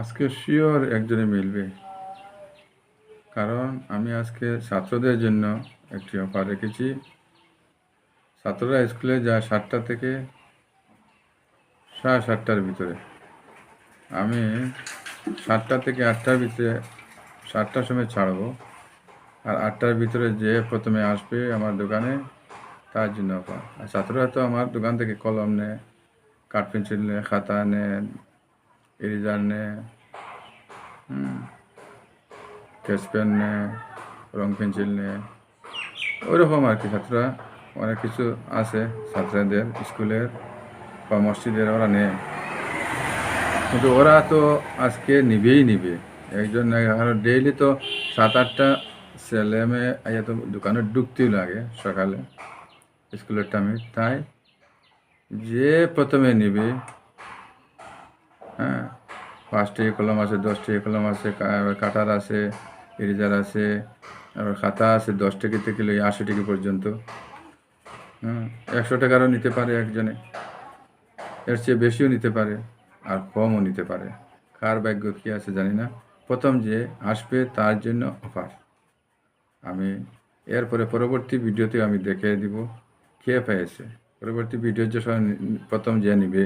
আজকে শিওর একজনে মিলবে। কারণ আমি আজকে ছাত্রদের জন্য একটি অফার রেখেছি। ছাত্ররা স্কুলে যায় সাতটা থেকে সাড়ে সাতটার ভিতরে। আমি সাতটা থেকে আটটার ভিতরে, সাতটার সময় ছাড়বো। আর আটটার ভিতরে যে প্রথমে আসবে আমার দোকানে, তার জন্য অফার আর ছাত্ররা তো আমার দোকান থেকে কলম নেয়, কাঠ, পেন্সিল নেয়, খাতা নেয় ইরেজার নেয় স্কেচ পেন নেয় রং পেন্সিল নেয় ওইরকম আর কি ছাত্ররা, অনেক কিছু আছে ছাত্রদের, স্কুলের বা মসজিদের ওরা নেয়। কিন্তু ওরা তো আজকে নিবেই নিবে। একজন কারণ ডেইলি তো সাত, আটটা ছেলে মেয়ে তো দোকানে ঢুকতেই লাগে সকালে, স্কুলের টাইমে তাই যে প্রথমে নিবে হ্যাঁ পাঁচটি কলম আছে দশটি কলম আছে কাটার আছে, ইরেজার আছে আবার খাতা আছে, দশ টাকা থেকে লই আশি টাকা পর্যন্ত। হ্যাঁ একশো টাকারও নিতে পারে একজনে। এর চেয়ে বেশিও নিতে পারে, আর কমও নিতে পারে। কার ভাগ্য কী আছে জানি না। প্রথম যে আসবে তার জন্য অফার আমি এরপরে পরবর্তী ভিডিওতে আমি দেখে দিব কে পেয়েছে। পরবর্তী ভিডিওর যে প্রথম যে নিবে